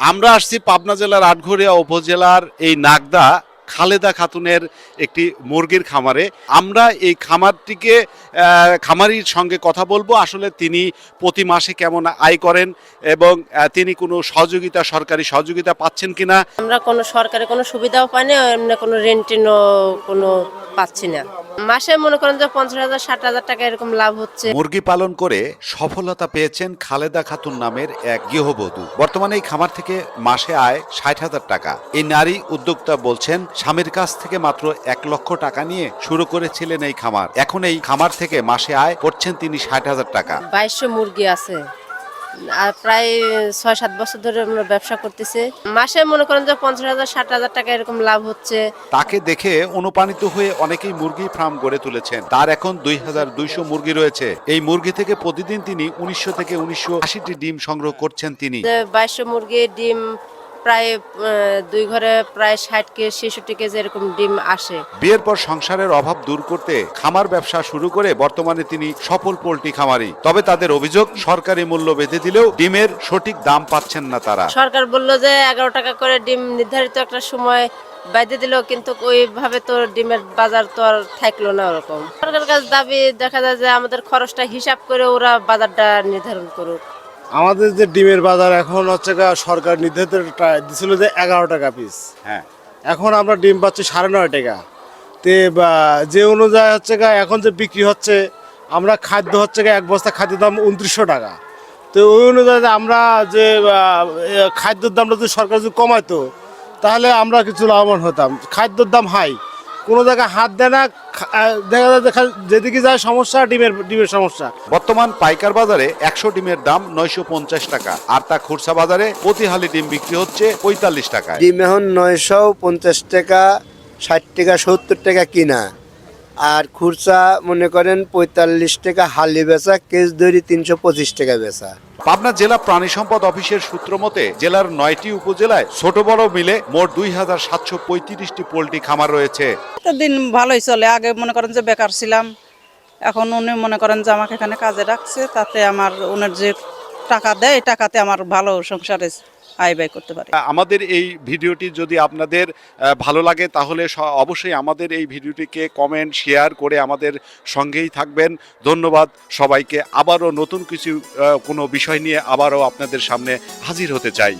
আমরা আসছি পাবনা জেলার আটঘরিয়া উপজেলার এই নাগদা খালেদা খাতুনের একটি মুরগির খামারে। আমরা এই খামারটিকে খামারির সঙ্গে কথা বলব। আসলে তিনি প্রতি মাসে কেমন আয় করেন এবং তিনি কোনো সহযোগিতা সরকারি সহযোগিতা পাচ্ছেন কিনা? আমরা কোনো সরকারি কোনো সুবিধাও পাই না এমনি কোনো রেন্টিনও কোনো পাচ্ছি না। মাসে মনে করেন যে পঞ্চাশ হাজার ষাট হাজার টাকা এরকম লাভ হচ্ছে। মুরগি পালন করে সফলতা পেয়েছেন খালেদা খাতুন নামের এক গৃহবধূ। বর্তমানে এই খামার থেকে মাসে আয় ষাট হাজার টাকা। এই নারী উদ্যোক্তা বলছেন স্বামীর কাছ থেকে মাত্র এক লক্ষ টাকা নিয়ে শুরু করেছিলেন এই খামার। এখন এই খামার থেকে মাসে আয় করছেন তিনি ষাট হাজার টাকা। বাইশশো মুরগি আছে। আর প্রায় ছয় সাত বছর ধরে আমরা ব্যবসা করতেছি। মাসে মনে করেন যে পঞ্চাশ হাজার ষাট হাজার টাকা এরকম লাভ হচ্ছে। তাকে দেখে অনুপ্রাণিত হয়ে অনেকেই মুরগি ফার্ম গড়ে তুলেছেন। তার এখন দুই হাজার দুইশো মুরগি রয়েছে। এই মুরগি থেকে প্রতিদিন তিনি উনিশশো থেকে উনিশশো আশিটি ডিম সংগ্রহ করছেন তিনি। বাইশশো মুরগি ডিম প্রায় দুই ঘরে প্রায় ষাট কেজি ছেষট্টি কেজি এরকম ডিম আসে। বিয়ের পর সংসারের অভাব দূর করতে খামার ব্যবসা শুরু করে বর্তমানে তিনি সফল পোল্ট্রি খামারি। তবে তাদের অভিযোগ সরকারি মূল্য বেঁধে দিলেও ডিমের সঠিক দাম পাচ্ছেন না তারা। সরকার বলল যে এগারো টাকা করে ডিম নির্ধারিত একটা সময় বাইদে দিল কিন্তু ওইভাবে তো ডিমের বাজার তো আর থাকল না ওরকম। সরকারের কাছে দাবি দেখা যায় যে আমাদের খরচটা হিসাব করে ওরা বাজারটা নির্ধারণ করুক। আমাদের যে ডিমের বাজার এখন হচ্ছে গা সরকার নির্ধারিত দিছিল যে এগারো টাকা পিস হ্যাঁ। এখন আমরা ডিম পাচ্ছি সাড়ে নয় টাকা। তে যে অনুযায়ী হচ্ছে গা এখন যে বিক্রি হচ্ছে আমরা খাদ্য হচ্ছে গা এক বস্তা খাদ্যের দাম উনত্রিশশো টাকা। তো ওই অনুযায়ী আমরা যে খাদ্যের দামটা যদি সরকার যদি কমাইতো তাহলে আমরা কিছু লাভবান হতাম। খাদ্যের দাম হাই কোনো জায়গায় হাত দেয় না দেখা যায় খালি যেদিকে যায় সমস্যা ডিমের ডিমের সমস্যা। বর্তমান পাইকার বাজারে একশো ডিমের দাম নয়শো পঞ্চাশ টাকা আর তা খুরসা বাজারে প্রতি হালি ডিম বিক্রি হচ্ছে পঁয়তাল্লিশ টাকা ডিম এখন নয়শো পঞ্চাশ টাকা ষাট টাকা সত্তর টাকা কিনা। আর খুরসা মনে করেন পঁয়তাল্লিশ টাকা হালি বেচা কেস দড়ি তিনশো পঁচিশ টাকা বেচা। পাবনা জেলা প্রাণী সম্পদ অফিসের সূত্র মতে জেলার নয়টি উপজেলায় ছোট বড় মিলে মোট দুই হাজার সাতশো পঁয়ত্রিশটি পোল্ট্রি খামার রয়েছে। তো দিন ভালোই চলে। আগে মনে করেন যে বেকার ছিলাম। এখন উনি মনে করেন যে আমাকে এখানে কাজে রাখছে তাতে আমার উনার যে টাকা দেয়, টাকাতে আমার ভালো সংসারে আয় ব্যয় করতে পারে। আমাদের এই ভিডিওটি যদি আপনাদের ভালো লাগে, তাহলে অবশ্যই আমাদের এই ভিডিওটিকে কমেন্ট, শেয়ার করে আমাদের সঙ্গেই থাকবেন। ধন্যবাদ সবাইকে। আবারও নতুন কিছু কোনো বিষয় নিয়ে আবারও আপনাদের সামনে হাজির হতে চাই।